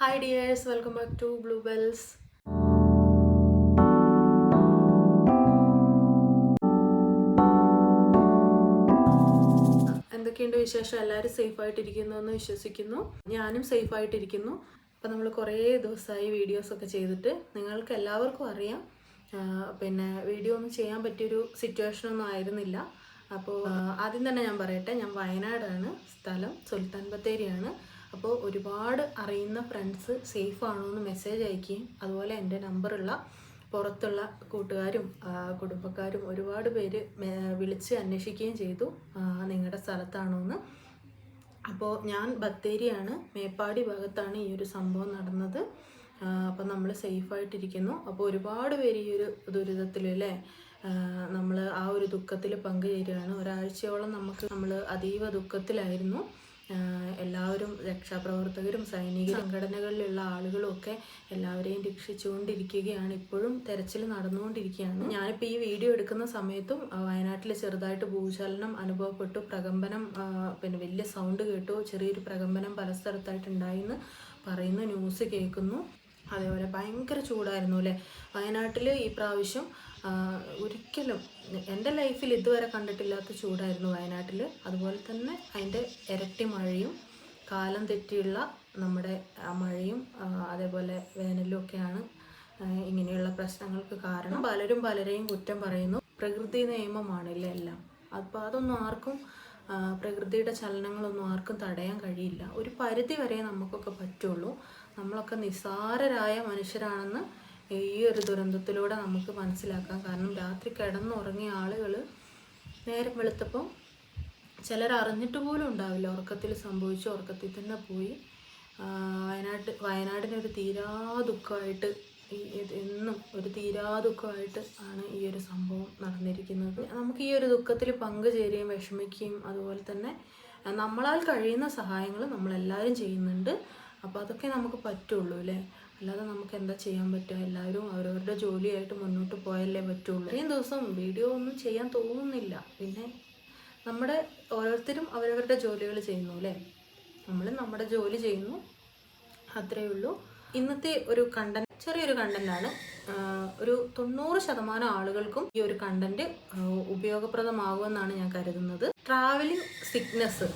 Hi dears welcome back to Blue Bells എന്തൊക്കെയുണ്ട് വിശേഷം? എല്ലാവരും സേഫ് ആയിട്ടിരിക്കുന്നു എന്ന് വിശ്വസിക്കുന്നു. ഞാനും സേഫ് ആയിട്ടിരിക്കുന്നു അപ്പം നമ്മൾ കുറേ ദിവസമായി വീഡിയോസ് ഒക്കെ ചെയ്തിട്ട് നിങ്ങൾക്ക് എല്ലാവർക്കും അറിയാം. പിന്നെ വീഡിയോ ഒന്നും ചെയ്യാൻ പറ്റിയൊരു സിറ്റുവേഷൻ ഒന്നും ആയിരുന്നില്ല. അപ്പോൾ ആദ്യം തന്നെ ഞാൻ പറയട്ടെ ഞാൻ വയനാടാണ്. സ്ഥലം സുൽത്താൻ ബത്തേരിയാണ് അപ്പോൾ ഒരുപാട് അറിയുന്ന ഫ്രണ്ട്സ് സേഫ് ആണോ എന്ന് മെസ്സേജ് അയക്കുകയും അതുപോലെ എന്റെ നമ്പറുള്ള പുറത്തുള്ള കൂട്ടുകാരും കുടുംബക്കാരും ഒരുപാട് പേര് വിളിച്ച് അന്വേഷിക്കുകയും ചെയ്തു. നിങ്ങളുടെ സ്ഥലത്താണോ എന്ന് അപ്പോൾ ഞാൻ ബത്തേരിയാണ്. മേപ്പാടി ഭാഗത്താണ് ഈ ഒരു സംഭവം നടന്നത്. അപ്പം നമ്മൾ സേഫായിട്ടിരിക്കുന്നു അപ്പോൾ ഒരുപാട് പേര് ഈ ഒരു ദുരിതത്തിൽ അല്ലേ നമ്മൾ ആ ഒരു ദുഃഖത്തിൽ പങ്കുചേരുകയാണ്. ഒരാഴ്ചയോളം നമുക്ക് നമ്മൾ അതീവ ദുഃഖത്തിലായിരുന്നു. എല്ലാവരും രക്ഷാപ്രവർത്തകരും സൈനിക സംഘടനകളിലുള്ള ആളുകളും ഒക്കെ എല്ലാവരെയും രക്ഷിച്ചുകൊണ്ടിരിക്കുകയാണ്. ഇപ്പോഴും തെരച്ചിൽ നടന്നുകൊണ്ടിരിക്കുകയാണ്. ഞാനിപ്പോൾ ഈ വീഡിയോ എടുക്കുന്ന സമയത്തും വയനാട്ടിൽ ചെറുതായിട്ട് ഭൂചലനം അനുഭവപ്പെട്ടു. പ്രകമ്പനം പിന്നെ വലിയ സൗണ്ട് കേട്ടു. ചെറിയൊരു പ്രകമ്പനം പല സ്ഥലത്തായിട്ട് ഉണ്ടായിന്ന് പറയുന്ന ന്യൂസ് കേൾക്കുന്നു. അതേപോലെ ഭയങ്കര ചൂടായിരുന്നു അല്ലേ? വയനാട്ടിൽ ഈ പ്രാവശ്യം ഒരിക്കലും എന്റെ ലൈഫിൽ ഇതുവരെ കണ്ടിട്ടില്ലാത്ത ചൂടായിരുന്നു വയനാട്ടിൽ അതുപോലെ തന്നെ അതിന്റെ ഇരട്ടി മഴയും കാലം തെറ്റിയുള്ള നമ്മുടെ മഴയും അതേപോലെ വേനലും ഒക്കെയാണ് ഇങ്ങനെയുള്ള പ്രശ്നങ്ങൾക്ക് കാരണം. പലരും പലരെയും കുറ്റം പറയുന്നു. പ്രകൃതി നിയമമാണല്ലേ എല്ലാം. അപ്പോൾ അതൊന്നും ആർക്കും പ്രകൃതിയുടെ ചലനങ്ങളൊന്നും ആർക്കും തടയാൻ കഴിയില്ല. ഒരു പരിധി വരെ നമുക്കൊക്കെ പറ്റുള്ളൂ. നമ്മളൊക്കെ നിസ്സാരരായ മനുഷ്യരാണെന്ന് ഈ ഒരു ദുരന്തത്തിലൂടെ നമുക്ക് മനസ്സിലാക്കാം. കാരണം രാത്രി കിടന്നുറങ്ങിയ ആളുകൾ നേരം വെളുത്തപ്പോൾ ചിലർ അറിഞ്ഞിട്ട് പോലും ഉണ്ടാവില്ല. ഉറക്കത്തിൽ സംഭവിച്ചു ഉറക്കത്തിൽ തന്നെ പോയി. വയനാട്ട് വയനാടിനൊരു തീരാ ദുഃഖമായിട്ട് എന്നും ഒരു തീരാ ദുഃഖമായിട്ട് ആണ് ഈ ഒരു സംഭവം നടന്നിരിക്കുന്നത് നമുക്ക് ഈ ഒരു ദുഃഖത്തിൽ പങ്കുചേരുകയും വിഷമിക്കുകയും അതുപോലെ തന്നെ നമ്മളാൽ കഴിയുന്ന സഹായങ്ങൾ നമ്മളെല്ലാവരും ചെയ്യുന്നുണ്ട്. അപ്പോൾ അതൊക്കെ നമുക്ക് പറ്റുള്ളൂ അല്ലേ? അല്ലാതെ നമുക്ക് എന്താ ചെയ്യാൻ പറ്റുക? എല്ലാവരും അവരവരുടെ ജോലിയായിട്ട് മുന്നോട്ട് പോയല്ലേ പറ്റുള്ളൂ. ഇത്രയും ദിവസം വീഡിയോ ഒന്നും ചെയ്യാൻ തോന്നുന്നില്ല. പിന്നെ നമ്മുടെ ഓരോരുത്തരും അവരവരുടെ ജോലികൾ ചെയ്യുന്നു അല്ലേ? നമ്മൾ നമ്മുടെ ജോലി ചെയ്യുന്നു. അത്രയേ ഉള്ളൂ. ഇന്നത്തെ ഒരു കണ്ടന്റ് ചെറിയൊരു കണ്ടന്റാണ്. ഒരു തൊണ്ണൂറ് ശതമാനം ആളുകൾക്കും ഈ ഒരു കണ്ടന്റ് ഉപയോഗപ്രദമാകുമെന്നാണ് ഞാൻ കരുതുന്നത്. ട്രാവലിംഗ് സിക്നെസ്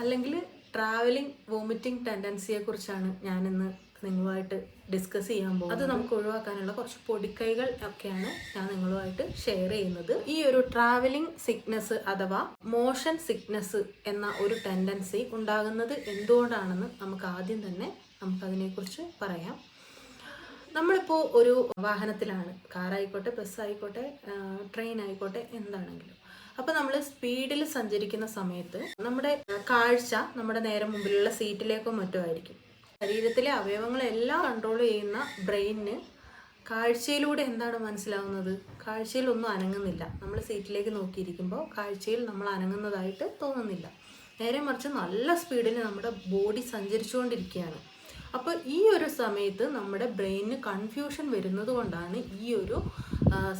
അല്ലെങ്കിൽ ട്രാവലിംഗ് വോമിറ്റിംഗ് ടെൻഡൻസിയെ കുറിച്ചാണ് ഞാനിന്ന് നിങ്ങളുമായിട്ട് ഡിസ്കസ് ചെയ്യാൻ പോകും അത് നമുക്ക് ഒഴിവാക്കാനുള്ള കുറച്ച് പൊടിക്കൈകൾ ഒക്കെയാണ് ഞാൻ നിങ്ങളുമായിട്ട് ഷെയർ ചെയ്യുന്നത്. ഈ ഒരു ട്രാവലിംഗ് സിക്നെസ് അഥവാ മോഷൻ സിക്നെസ് എന്ന ഒരു ടെൻഡൻസി ഉണ്ടാകുന്നത് എന്തുകൊണ്ടാണെന്ന് നമുക്ക് ആദ്യം തന്നെ നമുക്കതിനെക്കുറിച്ച് പറയാം. നമ്മളിപ്പോൾ ഒരു വാഹനത്തിലാണ്. കാറായിക്കോട്ടെ ബസ്സായിക്കോട്ടെ ട്രെയിൻ ആയിക്കോട്ടെ എന്താണെങ്കിലും. അപ്പോൾ നമ്മൾ സ്പീഡിൽ സഞ്ചരിക്കുന്ന സമയത്ത് നമ്മുടെ കാഴ്ച നമ്മുടെ നേരെ മുമ്പിലുള്ള സീറ്റിലേക്കോ മറ്റോ ആയിരിക്കും. ശരീരത്തിലെ അവയവങ്ങളെല്ലാം കൺട്രോൾ ചെയ്യുന്ന ബ്രെയിനിന് കാഴ്ചയിലൂടെ എന്താണ് മനസ്സിലാവുന്നത്? കാഴ്ചയിൽ ഒന്നും അനങ്ങുന്നില്ല. നമ്മൾ സീറ്റിലേക്ക് നോക്കിയിരിക്കുമ്പോൾ കാഴ്ചയിൽ നമ്മൾ അനങ്ങുന്നതായിട്ട് തോന്നുന്നില്ല. നേരെ മറിച്ച് നല്ല സ്പീഡിൽ നമ്മുടെ ബോഡി സഞ്ചരിച്ചുകൊണ്ടിരിക്കുകയാണ്. അപ്പോൾ ഈ ഒരു സമയത്ത് നമ്മുടെ ബ്രെയിനിന് കൺഫ്യൂഷൻ വരുന്നത് കൊണ്ടാണ് ഈ ഒരു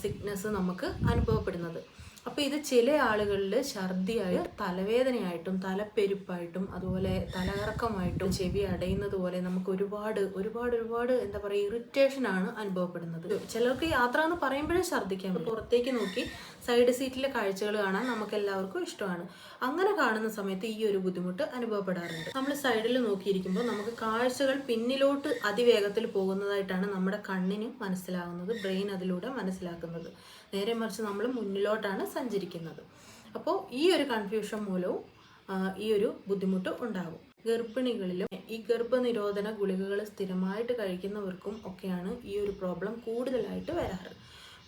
സിക്നെസ് നമുക്ക് അനുഭവപ്പെടുന്നത്. അപ്പോൾ ഇത് ചില ആളുകളിൽ ഛർദിയായി തലവേദനയായിട്ടും തലപ്പെരുപ്പായിട്ടും അതുപോലെ തലകറക്കമായിട്ടും ചെവി അടയുന്നത് പോലെ നമുക്ക് ഒരുപാട് ഒരുപാട് ഒരുപാട് എന്താ പറയുക ഇറിറ്റേഷൻ ആണ് അനുഭവപ്പെടുന്നത്. ചിലർക്ക് യാത്ര എന്ന് പറയുമ്പോഴേ ഛർദ്ദിക്കാൻ പുറത്തേക്ക് നോക്കി സൈഡ് സീറ്റിലെ കാഴ്ചകൾ കാണാൻ നമുക്ക് എല്ലാവർക്കും ഇഷ്ടമാണ്. അങ്ങനെ കാണുന്ന സമയത്ത് ഈ ഒരു ബുദ്ധിമുട്ട് അനുഭവപ്പെടാറുണ്ട്. നമ്മൾ സൈഡിൽ നോക്കിയിരിക്കുമ്പോൾ നമുക്ക് കാഴ്ചകൾ പിന്നിലോട്ട് അതിവേഗത്തിൽ പോകുന്നതായിട്ടാണ് നമ്മുടെ കണ്ണിന് മനസ്സിലാകുന്നത് ബ്രെയിൻ അതിലൂടെ മനസ്സിലാക്കുന്നത്. നേരെ മറിച്ച് നമ്മൾ മുന്നിലോട്ടാണ് സഞ്ചരിക്കുന്നത്. അപ്പോൾ ഈ ഒരു കൺഫ്യൂഷൻ മൂലവും ഈ ഒരു ബുദ്ധിമുട്ട് ഉണ്ടാകും ഗർഭിണികളിലും ഈ ഗർഭനിരോധന ഗുളികകൾ സ്ഥിരമായിട്ട് കഴിക്കുന്നവർക്കും ഒക്കെയാണ് ഈ ഒരു പ്രോബ്ലം കൂടുതലായിട്ട് വരാറ്.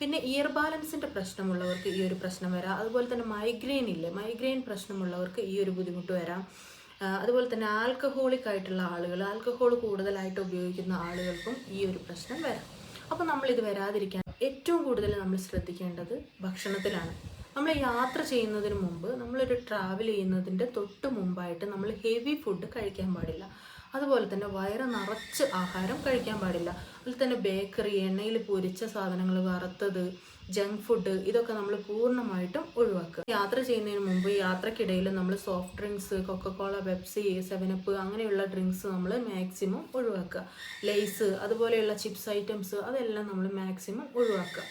പിന്നെ ഇയർ ബാലൻസിന്റെ പ്രശ്നമുള്ളവർക്ക് ഈ ഒരു പ്രശ്നം വരാം. അതുപോലെ തന്നെ മൈഗ്രെയിൻ ഇല്ലേ? മൈഗ്രെയിൻ പ്രശ്നമുള്ളവർക്ക് ഈ ഒരു ബുദ്ധിമുട്ട് വരാം. അതുപോലെ തന്നെ ആൽക്കഹോളിക് ആയിട്ടുള്ള ആളുകൾ ആൽക്കഹോൾ കൂടുതലായിട്ട് ഉപയോഗിക്കുന്ന ആളുകൾക്കും ഈ ഒരു പ്രശ്നം വരാം. അപ്പോൾ നമ്മൾ ഇത് വരാതിരിക്കാൻ ഏറ്റവും കൂടുതൽ നമ്മൾ ശ്രദ്ധിക്കേണ്ടത് ഭക്ഷണത്തിലാണ്. നമ്മൾ യാത്ര ചെയ്യുന്നതിന് മുമ്പ് നമ്മളൊരു ട്രാവൽ ചെയ്യുന്നതിന്റെ തൊട്ട് മുമ്പായിട്ട് നമ്മൾ ഹെവി ഫുഡ് കഴിക്കാൻ പാടില്ല. അതുപോലെ തന്നെ വയറ് നിറച്ച് ആഹാരം കഴിക്കാൻ പാടില്ല. അതുപോലെ തന്നെ ബേക്കറി എണ്ണയിൽ പൊരിച്ച സാധനങ്ങൾ വറുത്തത് ജങ്ക് ഫുഡ് ഇതൊക്കെ നമ്മൾ പൂർണമായിട്ടും ഒഴിവാക്കുക. യാത്ര ചെയ്യുന്നതിന് മുമ്പ് യാത്രക്കിടയിൽ നമ്മൾ soft drinks Coca Cola Pepsi Seven Up അങ്ങനെയുള്ള ഡ്രിങ്ക്സ് നമ്മൾ മാക്സിമം ഒഴിവാക്കുക. ലേസ് അതുപോലെയുള്ള ചിപ്സ് ഐറ്റംസ് അതെല്ലാം നമ്മൾ മാക്സിമം ഒഴിവാക്കുക.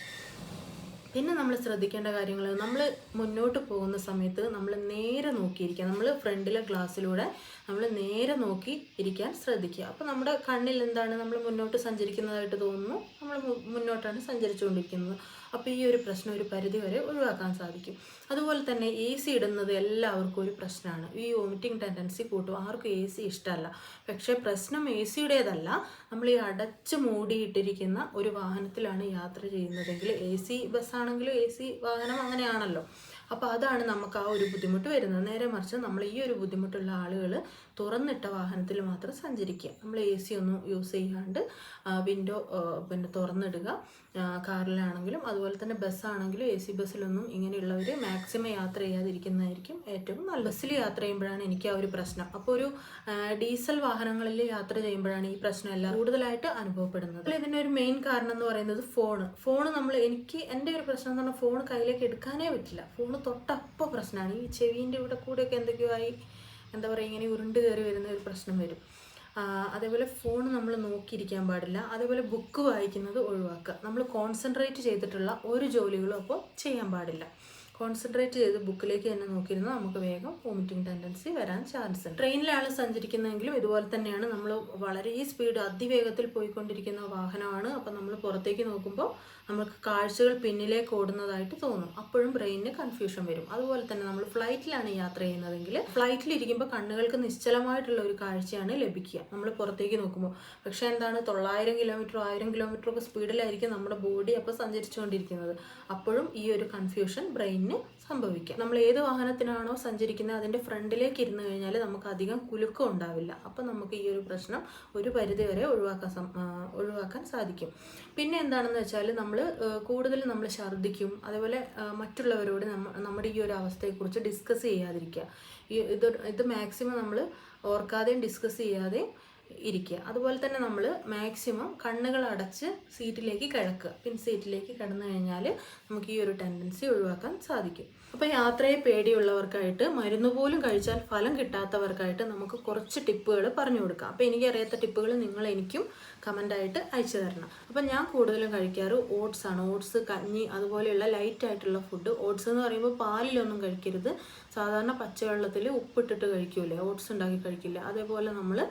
പിന്നെ നമ്മൾ ശ്രദ്ധിക്കേണ്ട കാര്യങ്ങൾ നമ്മൾ മുന്നോട്ട് പോകുന്ന സമയത്ത് നമ്മൾ നേരെ നോക്കിയിരിക്കുക. നമ്മൾ ഫ്രണ്ടിലെ ഗ്ലാസ്സിലൂടെ നമ്മൾ നേരെ നോക്കി ഇരിക്കാൻ ശ്രദ്ധിക്കുക. അപ്പോൾ നമ്മുടെ കണ്ണിൽ എന്താണ് നമ്മൾ മുന്നോട്ട് സഞ്ചരിക്കുന്നതായിട്ട് തോന്നുന്നു? നമ്മൾ മുന്നോട്ടാണ് സഞ്ചരിച്ചുകൊണ്ടിരിക്കുന്നത്. അപ്പോൾ ഈ ഒരു പ്രശ്നം ഒരു പരിധി വരെ ഒഴിവാക്കാൻ സാധിക്കും. അതുപോലെ തന്നെ എ സി ഇടുന്നത് എല്ലാവർക്കും ഒരു പ്രശ്നമാണ്. ഈ വോമിറ്റിംഗ് ടെൻഡൻസി കൂട്ടും. ആർക്കും എ സി ഇഷ്ടമല്ല. പക്ഷേ പ്രശ്നം എ സിയുടേതല്ല നമ്മൾ ഈ അടച്ച് മൂടിയിട്ടിരിക്കുന്ന ഒരു വാഹനത്തിലാണ് യാത്ര ചെയ്യുന്നതെങ്കിൽ എ സി ബസ്സാണെങ്കിലും എ സി വാഹനം അങ്ങനെയാണല്ലോ. അപ്പോൾ അതാണ് നമുക്ക് ആ ഒരു ബുദ്ധിമുട്ട് വരുന്നത്. നേരെ മറിച്ച് നമ്മൾ ഈ ഒരു ബുദ്ധിമുട്ടുള്ള ആളുകൾ തുറന്നിട്ട വാഹനത്തിൽ മാത്രം സഞ്ചരിക്കുക. നമ്മൾ എ സി ഒന്നും യൂസ് ചെയ്യാണ്ട് വിൻഡോ പിന്നെ തുറന്നിടുക. കാറിലാണെങ്കിലും അതുപോലെ തന്നെ ബസ്സാണെങ്കിലും എ സി ബസ്സിലൊന്നും ഇങ്ങനെയുള്ളവർ മാക്സിമം യാത്ര ചെയ്യാതിരിക്കുന്നതായിരിക്കും ഏറ്റവും നല്ല ബസ്സിൽ യാത്ര ചെയ്യുമ്പോഴാണ് എനിക്ക് ആ ഒരു പ്രശ്നം. അപ്പോൾ ഒരു ഡീസൽ വാഹനങ്ങളിൽ യാത്ര ചെയ്യുമ്പോഴാണ് ഈ പ്രശ്നം എല്ലാം കൂടുതലായിട്ട് അനുഭവപ്പെടുന്നത്. അപ്പോൾ ഇതിന്റെ ഒരു മെയിൻ കാരണം എന്ന് പറയുന്നത് ഫോണ് ഫോണ് നമ്മൾ എനിക്ക് എന്റെ ഒരു പ്രശ്നം എന്ന് പറഞ്ഞാൽ ഫോൺ കയ്യിലേക്ക് എടുക്കാനേ പറ്റില്ല. ഫോണ് തൊട്ടപ്പോൾ പ്രശ്നമാണ്. ഈ ചെവീന്റെ ഇവിടെ കൂടെയൊക്കെ എന്തൊക്കെയോ ആയി എന്താ പറയുക ഇങ്ങനെ ഉരുണ്ട് കയറി വരുന്ന ഒരു പ്രശ്നം വരും. അതേപോലെ ഫോൺ നമ്മൾ നോക്കിയിരിക്കാൻ പാടില്ല. അതേപോലെ ബുക്ക് വായിക്കുന്നത് ഒഴിവാക്കുക. നമ്മൾ കോൺസെൻട്രേറ്റ് ചെയ്തിട്ടുള്ള ഒരു ജോലികളും അപ്പോൾ ചെയ്യാൻ പാടില്ല. കോൺസെൻട്രേറ്റ് ചെയ്ത് ബുക്കിലേക്ക് തന്നെ നോക്കിയിരുന്നാൽ നമുക്ക് വേഗം വോമിറ്റിംഗ് ടെൻഡൻസി വരാൻ ചാൻസ് ഉണ്ട്. ട്രെയിനിലാണ് സഞ്ചരിക്കുന്നതെങ്കിലും ഇതുപോലെ തന്നെയാണ്. നമ്മൾ വളരെ സ്പീഡ് അതിവേഗത്തിൽ പോയിക്കൊണ്ടിരിക്കുന്ന വാഹനമാണ്. അപ്പം നമ്മൾ പുറത്തേക്ക് നോക്കുമ്പോൾ നമുക്ക് കാഴ്ചകൾ പിന്നിലേക്ക് ഓടുന്നതായിട്ട് തോന്നും. അപ്പോഴും ബ്രെയിനിന് കൺഫ്യൂഷൻ വരും. അതുപോലെ തന്നെ നമ്മൾ ഫ്ലൈറ്റിലാണ് യാത്ര ചെയ്യുന്നതെങ്കിൽ ഫ്ലൈറ്റിൽ ഇരിക്കുമ്പോൾ കണ്ണുകൾക്ക് നിശ്ചലമായിട്ടുള്ള ഒരു കാഴ്ചയാണ് ലഭിക്കുക. നമ്മൾ പുറത്തേക്ക് നോക്കുമ്പോൾ പക്ഷേ എന്താണ്? തൊള്ളായിരം കിലോമീറ്റർ ആയിരം കിലോമീറ്റർ ഒക്കെ സ്പീഡിലായിരിക്കും നമ്മുടെ ബോഡി അപ്പോൾ സഞ്ചരിച്ചുകൊണ്ടിരിക്കുന്നത്. അപ്പോഴും ഈ ഒരു കൺഫ്യൂഷൻ ബ്രെയിനിന് സംഭവിക്കാം. നമ്മൾ ഏത് വാഹനത്തിനാണോ സഞ്ചരിക്കുന്നത് അതിന്റെ ഫ്രണ്ടിലേക്ക് ഇരുന്ന് കഴിഞ്ഞാൽ നമുക്ക് അധികം കുലുക്കം ഉണ്ടാവില്ല. അപ്പോൾ നമുക്ക് ഈ ഒരു പ്രശ്നം ഒരു പരിധിവരെ ഒഴിവാക്കാൻ ഒഴിവാക്കാൻ സാധിക്കും. പിന്നെ എന്താണെന്ന് വെച്ചാൽ നമ്മൾ കൂടുതൽ നമ്മൾ ഛർദ്ദിക്കും. അതേപോലെ മറ്റുള്ളവരോട് നമ്മ നമ്മുടെ ഈ ഒരു അവസ്ഥയെക്കുറിച്ച് ഡിസ്കസ് ചെയ്യാതിരിക്കുക. ഇത് ഇത് മാക്സിമം നമ്മൾ ഓർക്കാതെയും ഡിസ്കസ് ചെയ്യാതെയും ഇരിക്കുക. അതുപോലെ തന്നെ നമ്മൾ മാക്സിമം കണ്ണുകൾ അടച്ച് സീറ്റിലേക്ക് കിടക്കുക. പിൻ സീറ്റിലേക്ക് കിടന്നു കഴിഞ്ഞാൽ നമുക്ക് ഈ ഒരു ടെൻഡൻസി ഒഴിവാക്കാൻ സാധിക്കും. അപ്പോൾ യാത്രയെ പേടിയുള്ളവർക്കായിട്ട് മരുന്ന് പോലും കഴിച്ചാൽ ഫലം കിട്ടാത്തവർക്കായിട്ട് നമുക്ക് കുറച്ച് ടിപ്പുകൾ പറഞ്ഞു കൊടുക്കാം. അപ്പോൾ എനിക്കറിയാത്ത ടിപ്പുകൾ നിങ്ങൾ എനിക്കും കമന്റായിട്ട് അയച്ചു തരണം. അപ്പോൾ ഞാൻ കൂടുതലും കഴിക്കാറ് ഓട്സ് ആണ്. ഓട്സ് കഞ്ഞി അതുപോലെയുള്ള ലൈറ്റ് ആയിട്ടുള്ള ഫുഡ് ഓട്സ് എന്ന് പറയുമ്പോൾ പാലിലൊന്നും കഴിക്കരുത്. സാധാരണ പച്ചവെള്ളത്തിൽ ഉപ്പിട്ടിട്ട് കഴിക്കൂലേ? ഓട്സ് ഉണ്ടാക്കി കഴിക്കില്ല. അതേപോലെ നമ്മൾ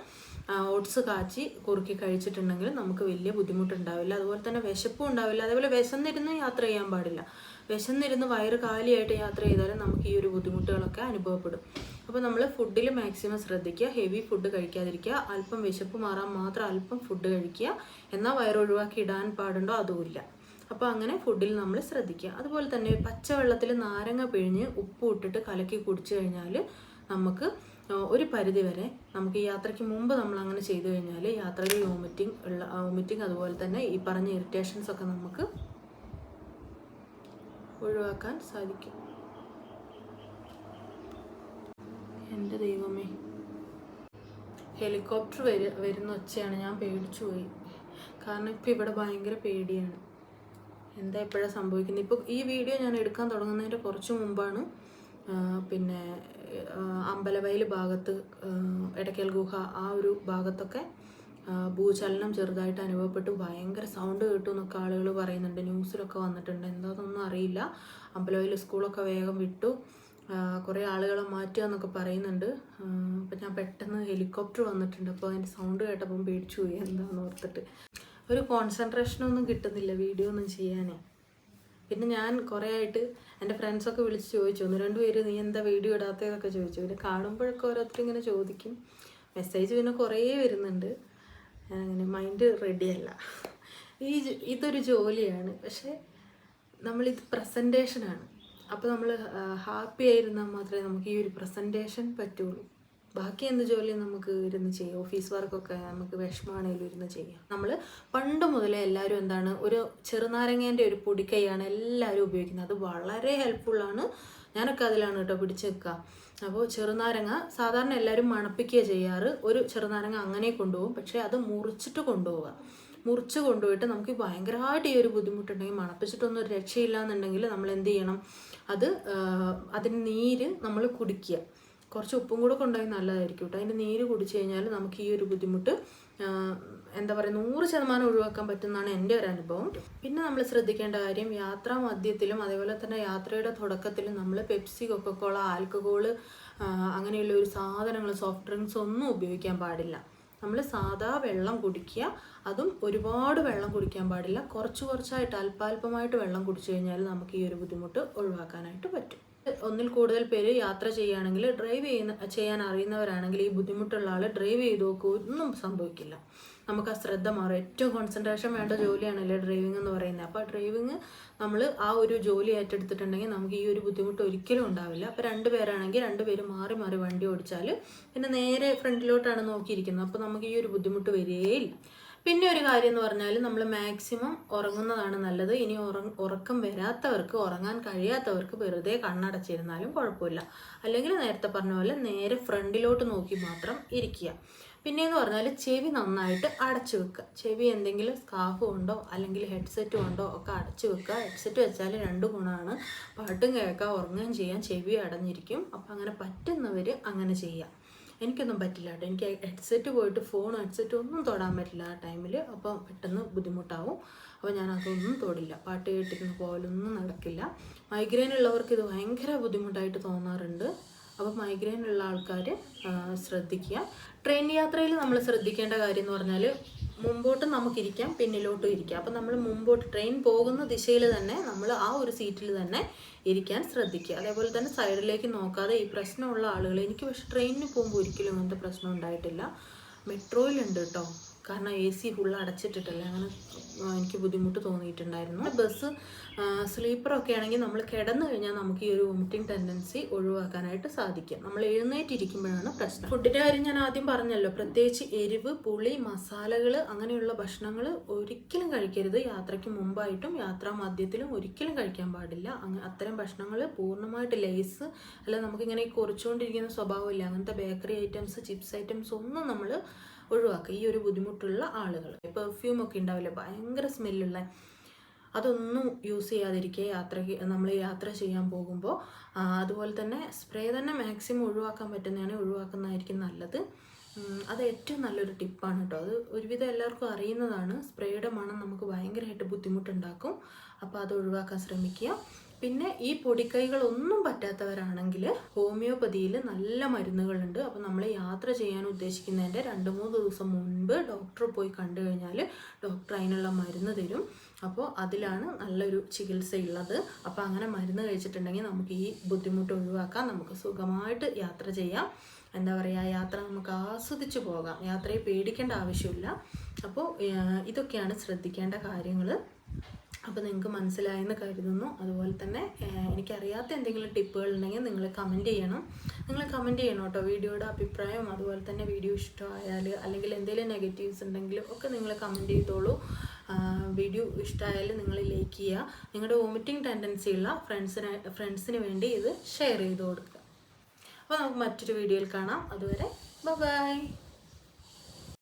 ഓട്സ് കാച്ചി കുറുക്കി കഴിച്ചിട്ടുണ്ടെങ്കിൽ നമുക്ക് വലിയ ബുദ്ധിമുട്ടുണ്ടാവില്ല. അതുപോലെ തന്നെ വിശപ്പും ഉണ്ടാവില്ല. അതേപോലെ വിശന്നിരുന്ന് യാത്ര ചെയ്യാൻ പാടില്ല. വിശന്നിരുന്ന് വയറ് കാലിയായിട്ട് യാത്ര ചെയ്താലും നമുക്ക് ഈ ഒരു ബുദ്ധിമുട്ടുകളൊക്കെ അനുഭവപ്പെടും. അപ്പോൾ നമ്മൾ ഫുഡിൽ മാക്സിമം ശ്രദ്ധിക്കുക. ഹെവി ഫുഡ് കഴിക്കാതിരിക്കുക. അല്പം വിശപ്പ് മാറാൻ മാത്രം അല്പം ഫുഡ് കഴിക്കുക. എന്നാൽ വയറൊഴിവാക്കി ഇടാൻ പാടുണ്ടോ? അതുമില്ല അപ്പോൾ അങ്ങനെ ഫുഡിൽ നമ്മൾ ശ്രദ്ധിക്കുക. അതുപോലെ തന്നെ പച്ചവെള്ളത്തിൽ നാരങ്ങ പിഴിഞ്ഞ് ഉപ്പ് ഇട്ടിട്ട് കലക്കി കുടിച്ചു കഴിഞ്ഞാൽ നമുക്ക് ഒരു പരിധി വരെ നമുക്ക് യാത്രയ്ക്ക് മുമ്പ് നമ്മൾ അങ്ങനെ ചെയ്തു കഴിഞ്ഞാൽ യാത്രയിൽ വോമിറ്റിംഗ് ഉള്ള വോമിറ്റിംഗ് അതുപോലെ തന്നെ ഈ പറഞ്ഞ ഇറിറ്റേഷൻസ് ഒക്കെ നമുക്ക് ഒഴിവാക്കാൻ സാധിക്കും. എന്റെ ദൈവമേ. ഹെലികോപ്റ്റർ വരു വരുന്ന ഒച്ചയാണ്. ഞാൻ പേടിച്ചു പോയി. കാരണം ഇപ്പോൾ ഇവിടെ ഭയങ്കര പേടിയാണ്. എന്താ ഇപ്പോഴാണ് സംഭവിക്കുന്നത്? ഇപ്പോൾ ഈ വീഡിയോ ഞാൻ എടുക്കാൻ തുടങ്ങുന്നതിന്റെ കുറച്ച് മുമ്പാണ് പിന്നെ അമ്പലവയൽ ഭാഗത്ത് എടക്കൽ ഗുഹ ആ ഒരു ഭാഗത്തൊക്കെ ഭൂചലനം ചെറുതായിട്ട് അനുഭവപ്പെട്ടു. ഭയങ്കര സൗണ്ട് കേട്ടു എന്നൊക്കെ ആളുകൾ പറയുന്നുണ്ട്. ന്യൂസിലൊക്കെ വന്നിട്ടുണ്ട്. എന്താണെന്നൊന്നും അറിയില്ല. അമ്പലവയൽ സ്കൂളൊക്കെ വേഗം വിട്ടു. കുറേ ആളുകളെ മാറ്റുക എന്നൊക്കെ പറയുന്നുണ്ട്. അപ്പം ഞാൻ പെട്ടെന്ന് ഹെലികോപ്റ്റർ വന്നിട്ടുണ്ട്. അപ്പോൾ അതിന്റെ സൗണ്ട് കേട്ടപ്പം പേടിച്ചു പോയി. എന്താണെന്ന് ഓർത്തിട്ട്. ഒരു കോൺസെൻട്രേഷനൊന്നും കിട്ടുന്നില്ല. വീഡിയോ ഒന്നും ചെയ്യാനേ. പിന്നെ ഞാൻ കുറേ ആയിട്ട് എന്റെ ഫ്രണ്ട്സൊക്കെ വിളിച്ച് ചോദിച്ചു ഒന്ന് രണ്ട് പേര് നീ എന്താ വീഡിയോ ഇടാത്തതൊക്കെ ചോദിച്ചു. പിന്നെ കാണുമ്പോഴൊക്കെ ഓരോരുത്തർ ഇങ്ങനെ ചോദിക്കും. മെസ്സേജ് പിന്നെ കുറേ വരുന്നുണ്ട്. അങ്ങനെ മൈൻഡ് റെഡിയല്ല ഈ ഇതൊരു ജോലിയാണ്. പക്ഷേ നമ്മളിത് പ്രസന്റേഷനാണ് അപ്പോൾ നമ്മൾ ഹാപ്പി ആയിരുന്നാൽ മാത്രമേ നമുക്ക് ഈ ഒരു പ്രസന്റേഷൻ പറ്റുള്ളൂ. ബാക്കി എന്ത് ജോലി നമുക്ക് ഇരുന്ന് ചെയ്യാം. ഓഫീസ് വർക്കൊക്കെ നമുക്ക് വിഷമമാണെങ്കിലും ഇരുന്ന് ചെയ്യാം. നമ്മൾ പണ്ട് മുതലേ എല്ലാവരും എന്താണ് ഒരു ചെറുനാരങ്ങേന്റെ ഒരു പൊടിക്കൈയാണ് എല്ലാവരും ഉപയോഗിക്കുന്നത്. അത് വളരെ ഹെൽപ്ഫുള്ളാണ് ഞാനൊക്കെ അതിലാണ് കേട്ടോ പിടിച്ച് വെക്കുക അപ്പോൾ ചെറുനാരങ്ങ സാധാരണ എല്ലാവരും മണപ്പിക്കുക ചെയ്യാറ്. ഒരു ചെറുനാരങ്ങ അങ്ങനെ കൊണ്ടുപോകും. പക്ഷേ അത് മുറിച്ചിട്ട് കൊണ്ടുപോവുക. മുറിച്ച് കൊണ്ടുപോയിട്ട് നമുക്ക് ഭയങ്കരമായിട്ട് ഈ ഒരു ബുദ്ധിമുട്ടുണ്ടെങ്കിൽ മണപ്പിച്ചിട്ടൊന്നും ഒരു രക്ഷയില്ല എന്നുണ്ടെങ്കിൽ നമ്മൾ എന്ത് ചെയ്യണം? അത് അതിന് നീര് നമ്മൾ കുടിക്കുക. കുറച്ച് ഉപ്പും കൂടെ കൊണ്ടുപോയി നല്ലതായിരിക്കും കേട്ടോ. അതിന്റെ നീര് കുടിച്ചു കഴിഞ്ഞാൽ നമുക്ക് ഈ ഒരു ബുദ്ധിമുട്ട് എന്താ പറയുക നൂറ് ശതമാനം ഒഴിവാക്കാൻ പറ്റുന്നതാണ് എന്റെ ഒരു അനുഭവം. പിന്നെ നമ്മൾ ശ്രദ്ധിക്കേണ്ട കാര്യം യാത്രാ മധ്യത്തിലും അതേപോലെ തന്നെ യാത്രയുടെ തുടക്കത്തിലും നമ്മൾ പെപ്സി കൊക്കക്കോള ആൽക്കഹോൾ അങ്ങനെയുള്ള ഒരു സാധനങ്ങൾ സോഫ്റ്റ് ഡ്രിങ്ക്സ് ഒന്നും ഉപയോഗിക്കാൻ പാടില്ല. നമ്മൾ സാധാ വെള്ളം കുടിക്കുക അതും ഒരുപാട് വെള്ളം കുടിക്കാൻ പാടില്ല. കുറച്ച് കുറച്ചായിട്ട് അല്പാൽപമായിട്ട് വെള്ളം കുടിച്ചു കഴിഞ്ഞാൽ നമുക്ക് ഈ ഒരു ബുദ്ധിമുട്ട് ഒഴിവാക്കാനായിട്ട് പറ്റും. ഒന്നിൽ കൂടുതൽ പേര് യാത്ര ചെയ്യുകയാണെങ്കിൽ ഡ്രൈവ് ചെയ്യുന്ന ചെയ്യാൻ അറിയുന്നവരാണെങ്കിൽ ഈ ബുദ്ധിമുട്ടുള്ള ആൾ ഡ്രൈവ് ചെയ്ത് നോക്കുക ഒന്നും സംഭവിക്കില്ല. നമുക്ക് ആ ശ്രദ്ധ മാറും. ഏറ്റവും കോൺസെൻട്രേഷൻ വേണ്ട ജോലിയാണല്ലേ ഡ്രൈവിംഗ് എന്ന് പറയുന്നത്. അപ്പോൾ ഡ്രൈവിംഗ് നമ്മൾ ആ ഒരു ജോലി ഏറ്റെടുത്തിട്ടുണ്ടെങ്കിൽ നമുക്ക് ഈ ഒരു ബുദ്ധിമുട്ട് ഒരിക്കലും ഉണ്ടാവില്ല. അപ്പോൾ രണ്ട് പേരാണെങ്കിൽ രണ്ട് പേര് മാറി മാറി വണ്ടി ഓടിച്ചാൽ പിന്നെ നേരെ ഫ്രണ്ടിലോട്ടാണ് നോക്കിയിരിക്കുന്നത്. അപ്പോൾ നമുക്ക് ഈ ഒരു ബുദ്ധിമുട്ട് വരികയില്ല പിന്നെ ഒരു കാര്യം എന്ന് പറഞ്ഞാൽ നമ്മൾ മാക്സിമം ഉറങ്ങുന്നതാണ് നല്ലത്. ഇനി ഉറ ഉറക്കം വരാത്തവർക്ക് ഉറങ്ങാൻ കഴിയാത്തവർക്ക് വെറുതെ കണ്ണടച്ചിരുന്നാലും കുഴപ്പമില്ല. അല്ലെങ്കിൽ നേരത്തെ പറഞ്ഞ പോലെ നേരെ ഫ്രണ്ടിലോട്ട് നോക്കി മാത്രം ഇരിക്കുക. പിന്നെയെന്ന് പറഞ്ഞാൽ ചെവി നന്നായിട്ട് അടച്ചു വെക്കുക. ചെവി എന്തെങ്കിലും സ്കാഫ് ഉണ്ടോ അല്ലെങ്കിൽ ഹെഡ്സെറ്റ് ഉണ്ടോ ഒക്കെ അടച്ചു വെക്കുക. ഹെഡ്സെറ്റ് വെച്ചാൽ രണ്ട് ഗുണമാണ്. പാട്ടും കേൾക്കാം ഉറങ്ങുകയും ചെയ്യാം. ചെവി അടഞ്ഞിരിക്കും. അപ്പം അങ്ങനെ പറ്റുന്നവർ അങ്ങനെ ചെയ്യാം എനിക്കൊന്നും പറ്റില്ല കേട്ടോ. എനിക്ക് ഹെഡ്സെറ്റ് പോയിട്ട് ഫോൺ ഹെഡ്സെറ്റ് ഒന്നും തൊടാൻ പറ്റില്ല ആ ടൈമിൽ അപ്പോൾ പെട്ടെന്ന് ബുദ്ധിമുട്ടാവും. അപ്പോൾ ഞാൻ അതൊന്നും തൊടില്ല. പാട്ട് കേട്ടിരുന്ന പോലൊന്നും നടക്കില്ല. മൈഗ്രെയിൻ ഉള്ളവർക്ക് ഇത് ഭയങ്കര ബുദ്ധിമുട്ടായിട്ട് തോന്നാറുണ്ട്. അപ്പോൾ മൈഗ്രെയിൻ ഉള്ള ആൾക്കാർ ശ്രദ്ധിക്കുക. ട്രെയിൻ യാത്രയിൽ നമ്മൾ ശ്രദ്ധിക്കേണ്ട കാര്യം എന്ന് പറഞ്ഞാൽ മുമ്പോട്ട് നമുക്കിരിക്കാം പിന്നിലോട്ടും ഇരിക്കാം. അപ്പോൾ നമ്മൾ മുമ്പോട്ട് ട്രെയിൻ പോകുന്ന ദിശയിൽ തന്നെ നമ്മൾ ആ ഒരു സീറ്റിൽ തന്നെ ഇരിക്കാൻ ശ്രദ്ധിക്കുക. അതേപോലെ തന്നെ സൈഡിലേക്ക് നോക്കാതെ ഈ പ്രശ്നമുള്ള ആളുകൾ എനിക്ക് പക്ഷേ ട്രെയിനിന് പോകുമ്പോൾ ഒരിക്കലും അങ്ങനത്തെ പ്രശ്നം ഉണ്ടായിട്ടില്ല. മെട്രോയിലുണ്ട് കേട്ടോ. കാരണം എ സി ഫുള്ള് അടച്ചിട്ടിട്ടല്ലേ? അങ്ങനെ എനിക്ക് ബുദ്ധിമുട്ട് തോന്നിയിട്ടുണ്ടായിരുന്നു. ബസ് സ്ലീപ്പറൊക്കെ ആണെങ്കിൽ നമ്മൾ കിടന്നു കഴിഞ്ഞാൽ നമുക്ക് ഈ ഒരു വോമിറ്റിംഗ് ടെൻഡൻസി ഒഴിവാക്കാനായിട്ട് സാധിക്കും. നമ്മൾ എഴുന്നേറ്റിരിക്കുമ്പോഴാണ് പ്രശ്നം. ഫുഡിന്റെ കാര്യം ഞാൻ ആദ്യം പറഞ്ഞല്ലോ. പ്രത്യേകിച്ച് എരിവ് പുളി മസാലകൾ അങ്ങനെയുള്ള ഭക്ഷണങ്ങൾ ഒരിക്കലും കഴിക്കരുത്. യാത്രയ്ക്ക് മുമ്പായിട്ടും യാത്രാ മധ്യത്തിലും ഒരിക്കലും കഴിക്കാൻ പാടില്ല. അങ്ങനെ അത്തരം ഭക്ഷണങ്ങൾ പൂർണമായിട്ട് ലേസ് അല്ല നമുക്കിങ്ങനെ കുറച്ചുകൊണ്ടിരിക്കുന്ന സ്വഭാവമില്ല. അങ്ങനത്തെ ബേക്കറി ഐറ്റംസ് ചിപ്സ് ഐറ്റംസ് ഒന്നും നമ്മൾ ഒഴിവാക്കുക. ഈ ഒരു ബുദ്ധിമുട്ടുള്ള ആളുകൾ. പെർഫ്യൂം ഒക്കെ ഉണ്ടാവില്ല? ഭയങ്കര സ്മെല്ലുള്ള അതൊന്നും യൂസ് ചെയ്യാതിരിക്കുക. യാത്രയ്ക്ക് നമ്മൾ യാത്ര ചെയ്യാൻ പോകുമ്പോൾ അതുപോലെ തന്നെ സ്പ്രേ തന്നെ മാക്സിമം ഒഴിവാക്കാൻ പറ്റുന്നതാണ് ഒഴിവാക്കുന്നതായിരിക്കും നല്ലത്. അത് ഏറ്റവും നല്ലൊരു ടിപ്പാണ് കേട്ടോ. അത് ഒരുവിധം എല്ലാവർക്കും അറിയുന്നതാണ്. സ്പ്രേയുടെ മണം നമുക്ക് ഭയങ്കരമായിട്ട് ബുദ്ധിമുട്ടുണ്ടാക്കും. അപ്പോൾ അത് ഒഴിവാക്കാൻ ശ്രമിക്കുക. പിന്നെ ഈ പൊടിക്കൈകളൊന്നും പറ്റാത്തവരാണെങ്കിൽ ഹോമിയോപ്പതിയിൽ നല്ല മരുന്നുകളുണ്ട്. അപ്പോൾ നമ്മൾ യാത്ര ചെയ്യാൻ ഉദ്ദേശിക്കുന്നതിന്റെ രണ്ട് മൂന്ന് ദിവസം മുൻപ് ഡോക്ടറെ പോയി കണ്ടു കഴിഞ്ഞാൽ ഡോക്ടർ അതിനുള്ള മരുന്ന് തരും. അപ്പോൾ അതിലാണ് നല്ലൊരു ചികിത്സയുള്ളത് അപ്പോൾ അങ്ങനെ മരുന്ന് കഴിച്ചിട്ടുണ്ടെങ്കിൽ നമുക്ക് ഈ ബുദ്ധിമുട്ട് ഒഴിവാക്കാം. നമുക്ക് സുഖമായിട്ട് യാത്ര ചെയ്യാം. എന്താ പറയുക യാത്ര നമുക്ക് ആസ്വദിച്ച് പോകാം. യാത്രയെ പേടിക്കേണ്ട ആവശ്യമില്ല. അപ്പോൾ ഇതൊക്കെയാണ് ശ്രദ്ധിക്കേണ്ട കാര്യങ്ങൾ. അപ്പോൾ നിങ്ങൾക്ക് മനസ്സിലായെന്ന് കരുതുന്നു. അതുപോലെ തന്നെ എനിക്കറിയാത്ത എന്തെങ്കിലും ടിപ്പുകൾ ഉണ്ടെങ്കിൽ നിങ്ങൾ കമന്റ് ചെയ്യണം. നിങ്ങൾ കമന്റ് ചെയ്യണം കേട്ടോ. വീഡിയോയുടെ അഭിപ്രായം അതുപോലെ തന്നെ വീഡിയോ ഇഷ്ടമായാൽ അല്ലെങ്കിൽ എന്തെങ്കിലും നെഗറ്റീവ്സ് ഉണ്ടെങ്കിലും ഒക്കെ നിങ്ങൾ കമന്റ് ചെയ്തോളൂ. വീഡിയോ ഇഷ്ടമായാൽ നിങ്ങൾ ലൈക്ക് ചെയ്യുക. നിങ്ങളുടെ വോമിറ്റിംഗ് ടെൻഡൻസി ഉള്ള ഫ്രണ്ട്സിന് ഫ്രണ്ട്സിന് വേണ്ടി ഇത് ഷെയർ ചെയ്ത് കൊടുക്കുക. അപ്പോൾ നമുക്ക് മറ്റൊരു വീഡിയോയിൽ കാണാം. അതുവരെ ബൈ